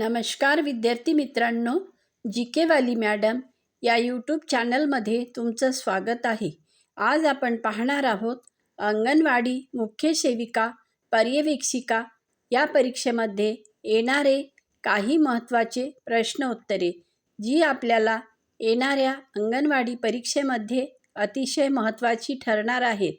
नमस्कार विद्यार्थी मित्रांनो जी के वाली मॅडम या यूट्यूब चॅनलमध्ये तुमचं स्वागत आहे. आज आपण पाहणार आहोत अंगणवाडी मुख्य सेविका पर्यवेक्षिका या परीक्षेमध्ये येणारे काही महत्त्वाचे प्रश्न उत्तरे जी आपल्याला येणाऱ्या अंगणवाडी परीक्षेमध्ये अतिशय महत्त्वाची ठरणार आहेत.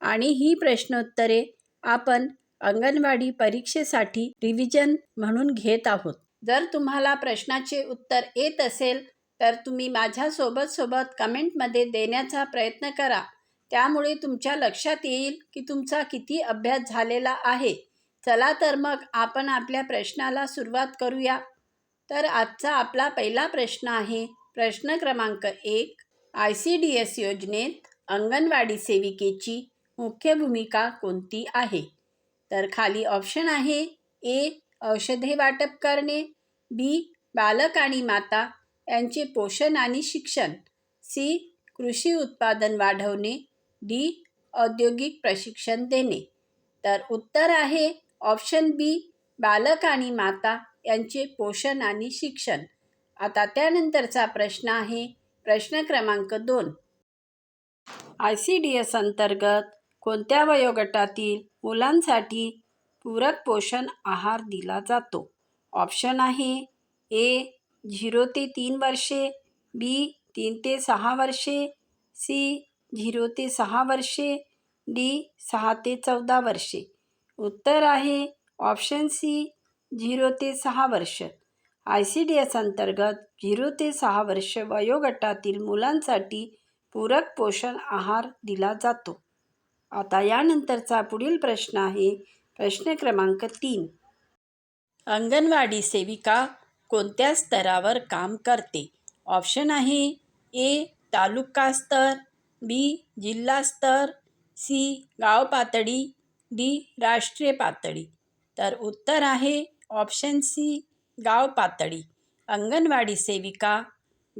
आणि ही प्रश्नोत्तरे आपण अंगणवाडी परीक्षेसाठी रिव्हिजन म्हणून घेत आहोत. जर तुम्हाला प्रश्नाचे उत्तर येत असेल तर तुम्ही माझ्यासोबत सोबत कमेंटमध्ये देण्याचा प्रयत्न करा. त्यामुळे तुमच्या लक्षात येईल की तुमचा किती अभ्यास झालेला आहे. चला तर मग आपण आपल्या प्रश्नाला सुरुवात करूया. तर आजचा आपला पहिला प्रश्न आहे प्रश्न क्रमांक एक आय सी डी एस योजनेत अंगणवाडी सेविकेची मुख्य भूमिका कोणती आहे? तर खाली ऑप्शन आहे ए औषधे वाटप करणे बी बालक आणि माता यांचे पोषण आणि शिक्षण सी कृषी उत्पादन वाढवणे डी औद्योगिक प्रशिक्षण देणे. तर उत्तर आहे ऑप्शन बी बालक आणि माता यांचे पोषण आणि शिक्षण. आता त्यानंतरचा प्रश्न आहे प्रश्न क्रमांक दोन. आय सी डी एस अंतर्गत कोणत्या वयोगटातील मुलांसाठी पूरक पोषण आहार दिला जातो. ऑप्शन आहे ए झिरो ते तीन वर्षे बी तीन ते सहा वर्षे सी झिरो ते सहा वर्षे डी सहा ते चौदा वर्षे. उत्तर आहे ऑप्शन सी झिरो ते सहा वर्ष. आय सी डी एस अंतर्गत झिरो ते सहा वर्ष वयोगटातील मुलांसाठी पूरक पोषण आहार दिला जातो. आता यानंतरचा पुढील प्रश्न आहे. प्रश्न क्रमांक तीन. अंगणवाडी सेविका कोणत्या स्तरावर काम करते? ऑप्शन आहे ए तालुका स्तर बी जिल्हा स्तर सी गाव पातळी डी राष्ट्रीय पातळी. तर उत्तर आहे ऑप्शन सी गाव पातळी. अंगणवाडी सेविका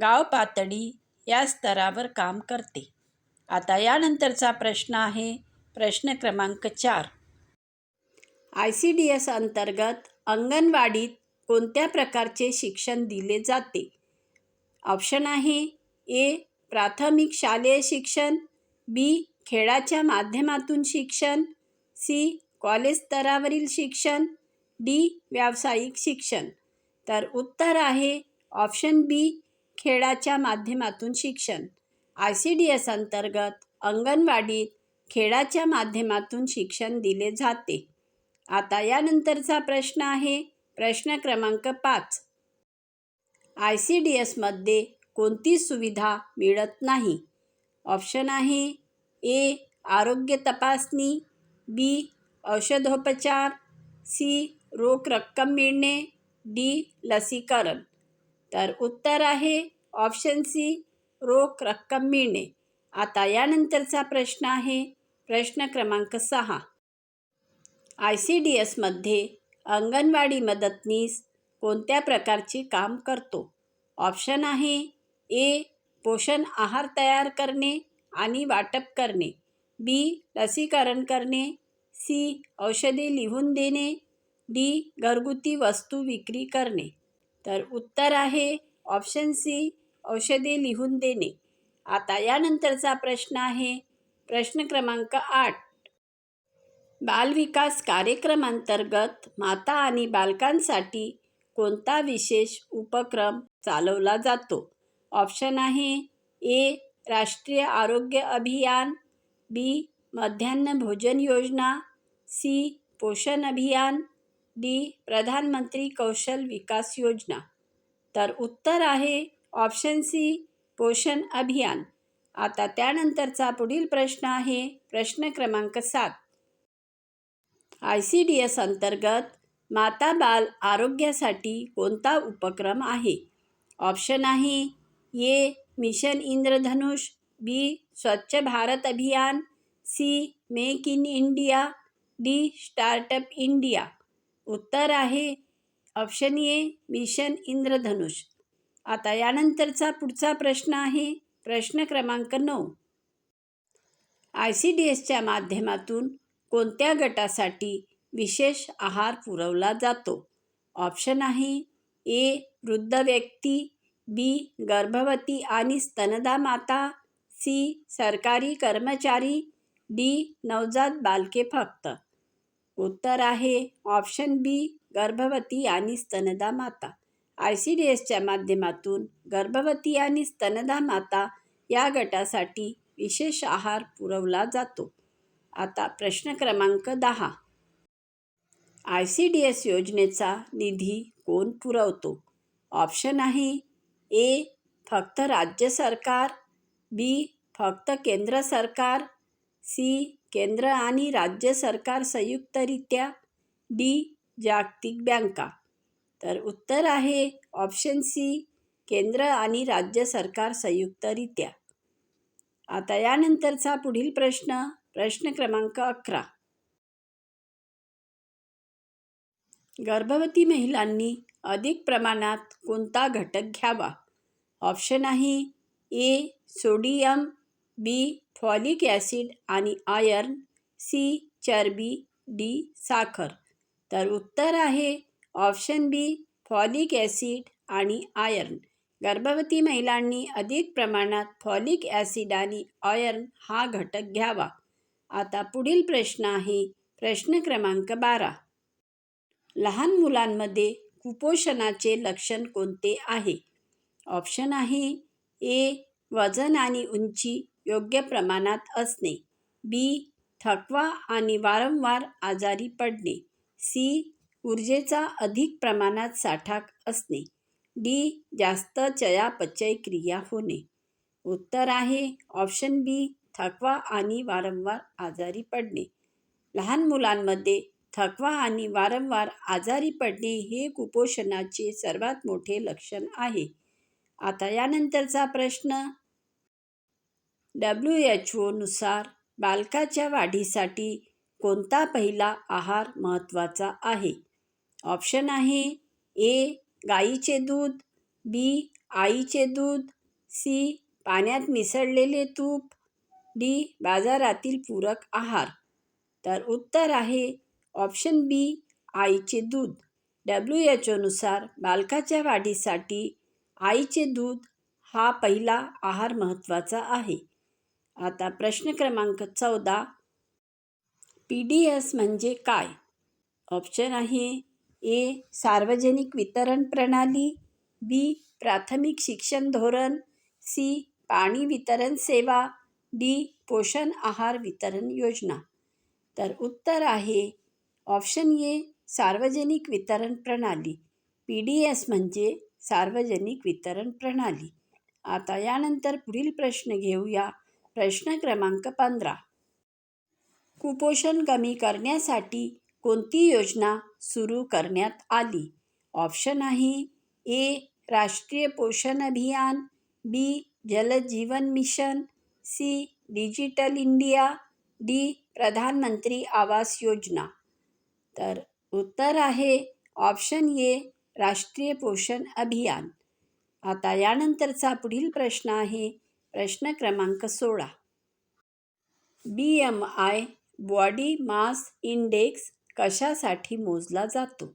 गाव पातळी या स्तरावर काम करते. आता यानंतरचा प्रश्न आहे प्रश्न क्रमांक चार. आय सी डी एस अंतर्गत अंगणवाडीत कोणत्या प्रकारचे शिक्षण दिले जाते? ऑप्शन आहे ए प्राथमिक शालेय शिक्षण बी खेळाच्या माध्यमातून शिक्षण सी कॉलेज स्तरावरील शिक्षण डी व्यावसायिक शिक्षण. तर उत्तर आहे ऑप्शन बी खेळाच्या माध्यमातून शिक्षण. आय सी डी एस अंतर्गत अंगणवाडीत खेळाच्या माध्यमातून शिक्षण दिले जाते. आता यानंतरचा प्रश्न आहे प्रश्न क्रमांक पाच. आय सी डी एसमध्ये कोणती सुविधा मिळत नाही? ऑप्शन आहे ए आरोग्य तपासणी बी औषधोपचार सी रोख रक्कम मिळणे डी लसीकरण. तर उत्तर आहे ऑप्शन सी रोख रक्कम मिळणे. आता यानंतरचा प्रश्न आहे. प्रश्न क्रमांक सहा. आय सी डी एसमध्ये अंगणवाडी मदतनीस कोणत्या प्रकारचे काम करतो? ऑप्शन आहे ए. पोषण आहार तयार करणे आणि वाटप करणे. बी. लसीकरण करणे. सी. औषधे लिहून देणे. डी. घरगुती वस्तू विक्री करणे. तर उत्तर आहे ऑप्शन सी. औषधे लिहून देणे. आता यानंतरचा प्रश्न आहे. प्रश्न क्रमांक आठ. बालविकास कार्यक्रमांतर्गत माता आणि बालकांसाठी कोणता विशेष उपक्रम चालवला जातो? ऑप्शन आहे ए. राष्ट्रीय आरोग्य अभियान बी. मध्यान्ह भोजन योजना सी. पोषण अभियान डी. प्रधानमंत्री कौशल विकास योजना. तर उत्तर आहे ऑप्शन सी पोषण अभियान. आता त्यानंतरचा पुढील प्रश्न आहे प्रश्न क्रमांक सात. आय सी डी एस अंतर्गत माता बाल आरोग्यासाठी कोणता उपक्रम आहे? ऑप्शन आहे ए mission Indradhanush B Swachh Bharat Abhiyan C make in India D startup India. उत्तर आहे ऑप्शन ए मिशन इंद्रधनुष. आता यानंतरचा पुढचा प्रश्न आहे प्रश्न क्रमांक नऊ. आय सी डी एसच्या माध्यमातून कोणत्या गटासाठी विशेष आहार पुरवला जातो? ऑप्शन आहे ए वृद्ध व्यक्ती बी गर्भवती आणि स्तनदा माता सी सरकारी कर्मचारी डी नवजात बालके फक्त. उत्तर आहे ऑप्शन बी गर्भवती आणि स्तनदा माता. आय सी डी एसच्या माध्यमातून गर्भवती आणि स्तनदा माता या गटासाठी विशेष आहार पुरवला जातो. आता प्रश्न क्रमांक दहा. आय सी डी एस योजनेचा निधी कोण पुरवतो? ऑप्शन आहे ए फक्त राज्य सरकार बी फक्त केंद्र सरकार सी केंद्र आणि राज्य सरकार संयुक्तरित्या डी जागतिक बँका. तर उत्तर आहे ऑप्शन सी केंद्र आणि राज्य सरकार संयुक्तरित्या. आता यानंतरचा पुढील प्रश्न प्रश्न क्रमांक अकरा. गर्भवती महिलांनी अधिक प्रमाणात कोणता घटक घ्यावा? ऑप्शन आहे A sodium B folic acid आणि आयर्न सी चरबी डी साखर. तर उत्तर आहे ऑप्शन बी फॉलिक ॲसिड आणि आयर्न. गर्भवती महिलांनी अधिक प्रमाणात फॉलिक ॲसिड आणि आयर्न हा घटक घ्यावा. आता पुढील प्रश्न आहे प्रश्न क्रमांक बारा. लहान मुलांमध्ये कुपोषणाचे लक्षण कोणते आहे? ऑप्शन आहे ए वजन आणि उंची योग्य प्रमाणात असणे. बी थकवा आणि वारंवार आजारी पडणे. सी ऊर्जेचा अधिक प्रमाणात साठा असणे. डी. जास्त चयापचय क्रिया होणे. उत्तर आहे ऑप्शन बी थकवा आणि वारंवार आजारी पडणे. लहान मुलांमध्ये थकवा आणि वारंवार आजारी पडणे हे कुपोषणाचे सर्वात मोठे लक्षण आहे. आता यानंतरचा प्रश्न. डब्ल्यू एच ओनुसार बालकाच्या वाढीसाठी कोणता पहिला आहार महत्त्वाचा आहे? ऑप्शन आहे ए गाईचे दूध बी आईचे दूध सी पाण्यात मिसळलेले तूप डी बाजारातील पूरक आहार. तर उत्तर आहे ऑप्शन बी आईचे दूध. डब्ल्यू एच ओनुसार बालकाच्या वाढीसाठी आईचे दूध हा पहिला आहार महत्त्वाचा आहे. आता प्रश्न क्रमांक चौदा. पी डी एस म्हणजे काय? ऑप्शन आहे ए सार्वजनिक वितरण प्रणाली बी प्राथमिक शिक्षण धोरण सी पाणी वितरण सेवा डी पोषण आहार वितरण योजना. तर उत्तर आहे ऑप्शन ए सार्वजनिक वितरण प्रणाली पी डी एस म्हणजे सार्वजनिक वितरण प्रणाली. आता यानंतर पुढील प्रश्न घेऊया प्रश्न क्रमांक पंधरा. कुपोषण कमी करण्यासाठी कोणती योजना सुरू करण्यात आली. ऑप्शन आहे ए राष्ट्रीय Poshan Abhiyan. B Jal Jeevan mission. C digital India. D Pradhan Mantri Awas Yojana. तर उत्तर आहे ऑप्शन ए राष्ट्रीय पोषण अभियान. आता यानंतरचा पुढील प्रश्न आहे. प्रश्न क्रमांक सोळा. B M I body mass index कशासाठी मोजला जातो?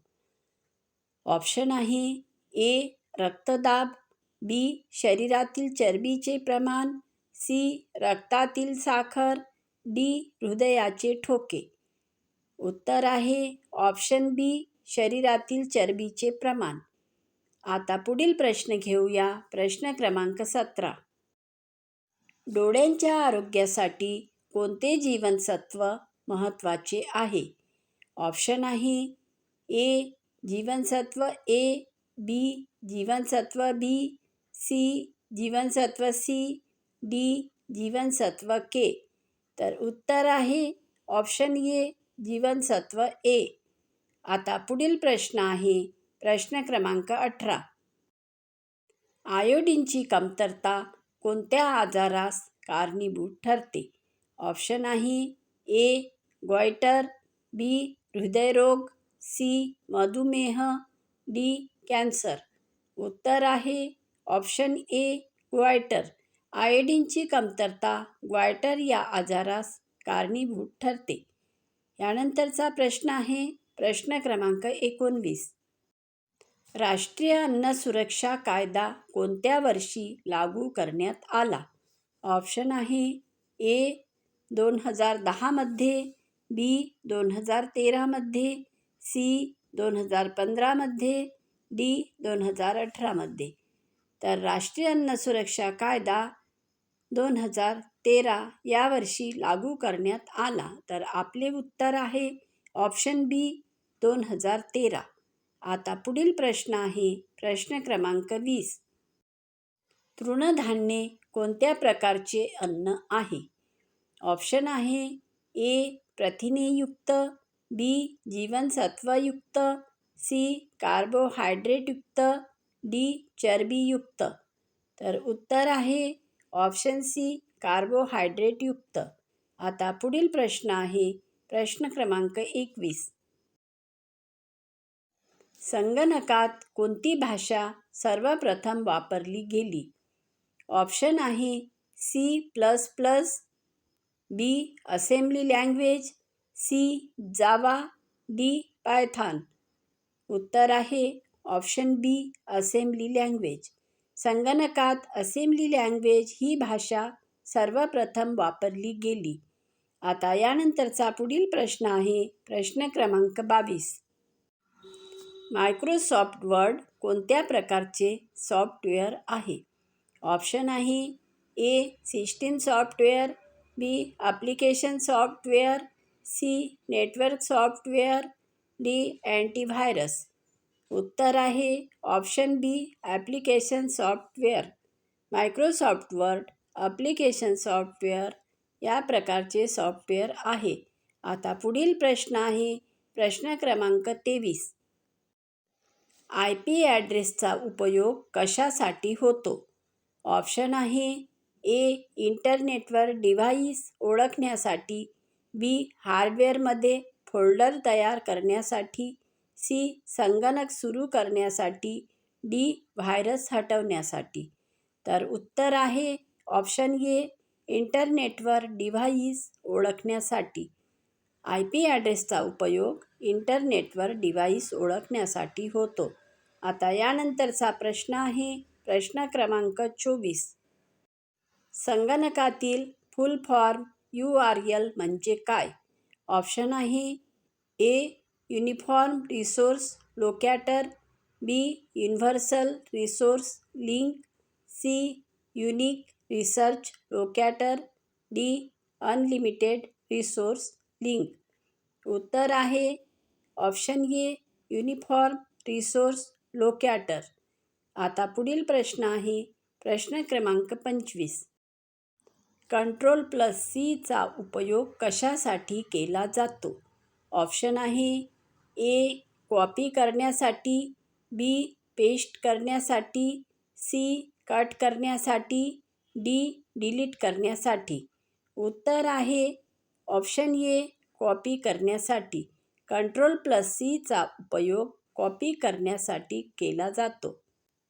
ऑप्शन आहे ए रक्तदाब बी शरीरातील चरबीचे प्रमाण सी रक्तातील साखर डी हृदयाचे ठोके. उत्तर आहे ऑप्शन बी शरीरातील चरबीचे प्रमाण. आता पुढील प्रश्न घेऊया. प्रश्न क्रमांक सतरा. डोळ्यांच्या आरोग्यासाठी कोणते जीवनसत्व महत्त्वाचे आहे? ऑप्शन आहे ए जीवनसत्व ए बी जीवनसत्व बी सी जीवनसत्व सी डी जीवनसत्व के. तर उत्तर आहे ऑप्शन ए जीवनसत्व ए. आता पुढील प्रश्न आहे प्रश्न क्रमांक अठरा. आयोडीनची कमतरता कोणत्या आजारास कारणीभूत ठरते? ऑप्शन आहे ए गॉयटर बी हृदयरोग सी मधुमेह डी कॅन्सर. उत्तर आहे ऑप्शन ए ग्वायटर. आयोडीनची कमतरता ग्वायटर या आजारास कारणीभूत ठरते. यानंतरचा प्रश्न आहे प्रश्न क्रमांक एकोणवीस. राष्ट्रीय अन्न सुरक्षा कायदा कोणत्या वर्षी लागू करण्यात आला? ऑप्शन आहे ए दोन हजार दहामध्ये बी दोन हजार तेरामध्ये सी दोन हजार पंधरामध्ये डी दोन हजार अठरामध्ये तर राष्ट्रीय अन्न सुरक्षा कायदा दोन हजार तेरा यावर्षी लागू करण्यात आला. तर आपले उत्तर आहे ऑप्शन बी दोन हजार तेरा. आता पुढील प्रश्न आहे प्रश्न क्रमांक वीस. तृणधान्ये कोणत्या प्रकारचे अन्न आहे? ऑप्शन आहे ए प्रथिनेयुक्त बी जीवनसत्वयुक्त सी कार्बोहायड्रेटयुक्त डी चरबीयुक्त. तर उत्तर आहे ऑप्शन सी कार्बोहायड्रेटयुक्त. आता पुढील प्रश्न आहे प्रश्न क्रमांक एकवीस. संगणकात कोणती भाषा सर्वप्रथम वापरली गेली? ऑप्शन आहे C plus plus B assembly language C Java D Python. उत्तर आहे ऑप्शन बी असेंब्ली लँग्वेज संगणकात असेंब्ली लँग्वेज ही भाषा सर्वप्रथम वापरली गेली. आता यानंतरचा पुढील प्रश्न आहे प्रश्न क्रमांक बावीस. मायक्रोसॉफ्ट वर्ड कोणत्या प्रकारचे सॉफ्टवेअर आहे? ऑप्शन आहे A system software B application software C network software D antivirus. उत्तर आहे option B application software. Microsoft Word application software या प्रकारचे सॉफ्टवेअर आहे. आता पुढील प्रश्न आहे प्रश्न क्रमांक तेवीस. आय पी ॲड्रेसचा उपयोग कशासाठी होतो? ऑप्शन आहे ए इंटरनेटवर डिव्हाइस ओळखण्यासाठी बी हार्डवेअरमध्ये फोल्डर तयार करण्यासाठी सी संगणक सुरू करण्यासाठी डी व्हायरस हटवण्यासाठी. तर उत्तर आहे ऑप्शन ए इंटरनेटवर डिव्हाइस ओळखण्यासाठी. आय पी ॲड्रेसचा उपयोग इंटरनेटवर डिव्हाइस ओळखण्यासाठी होतो. आता यानंतरचा प्रश्न आहे प्रश्न क्रमांक चोवीस. संगणकातील full form U R L म्हणजे काय? ऑप्शन आहे A uniform resource locator B universal resource link C unique research locator D unlimited resource link. उत्तर आहे option A uniform resource locator. आता पुढील प्रश्न आहे प्रश्न क्रमांक पंचवीस. कंट्रोल प्लस सीचा उपयोग कशासाठी केला जातो? ऑप्शन आहे ए कॉपी करण्यासाठी बी पेस्ट करण्यासाठी सी कट करण्यासाठी डी डिलीट करण्यासाठी. उत्तर आहे ऑप्शन ए कॉपी करण्यासाठी. कंट्रोल प्लस सीचा उपयोग कॉपी करण्यासाठी केला जातो.